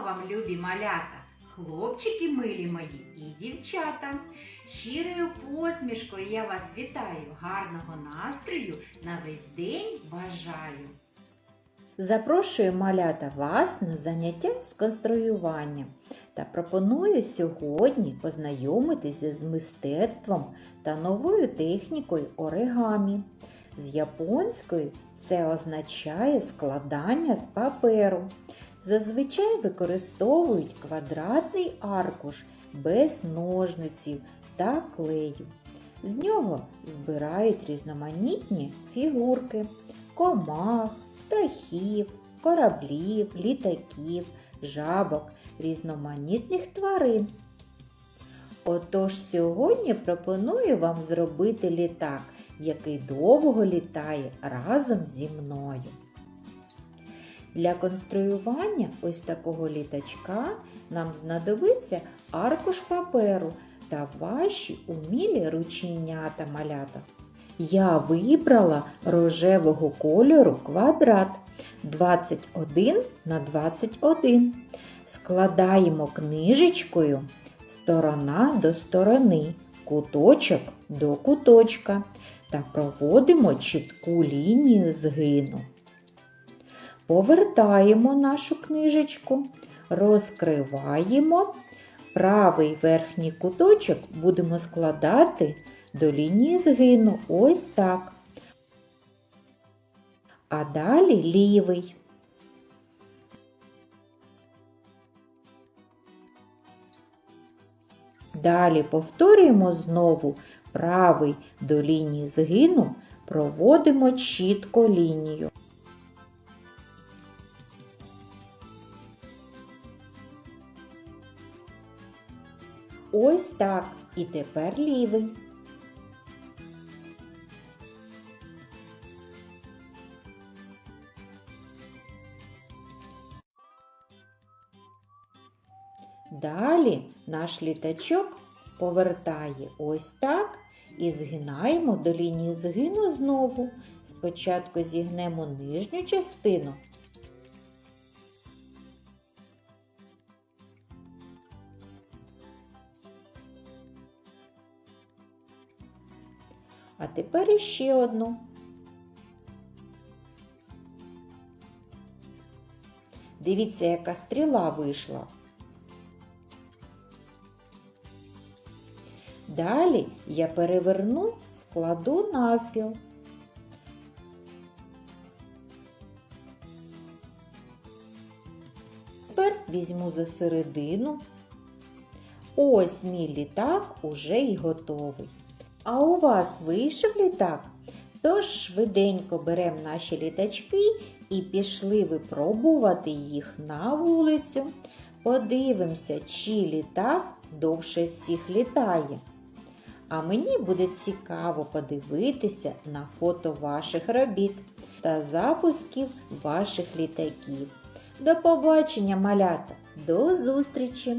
вам, любі малята, хлопчики милі мої і дівчата. Щирою посмішкою я вас вітаю, гарного настрою на весь день бажаю. Запрошую малята вас на заняття з конструювання та пропоную сьогодні познайомитися з мистецтвом та новою технікою оригамі. З японської це означає складання з паперу. Зазвичай використовують квадратний аркуш без ножниців та клею. З нього збирають різноманітні фігурки, комах, птахів, кораблів, літаків, жабок, різноманітних тварин. Отож сьогодні пропоную вам зробити літак, який довго літає разом зі мною. Для конструювання ось такого літачка нам знадобиться аркуш паперу та ваші умілі рученята малята. Я вибрала рожевого кольору квадрат 21 на 21. Складаємо книжечкою сторона до сторони, куточок до куточка та проводимо чітку лінію згину. Повертаємо нашу книжечку, розкриваємо. Правий верхній куточок будемо складати до лінії згину ось так. А далі лівий. Далі повторюємо знову правий до лінії згину, проводимо чітко лінію. Ось так. І тепер лівий. Далі наш літачок повертає ось так і згинаємо до лінії згину знову. Спочатку зігнемо нижню частину. А тепер іще одну. Дивіться, яка стріла вийшла. Далі я переверну, складу навпіл. Тепер візьму за середину. Ось мій літак уже й готовий. А у вас вийшов літак? Тож швиденько беремо наші літачки і пішли випробувати їх на вулицю. Подивимося, чи літак довше всіх літає. А мені буде цікаво подивитися на фото ваших робіт та запусків ваших літаків. До побачення, малята! До зустрічі!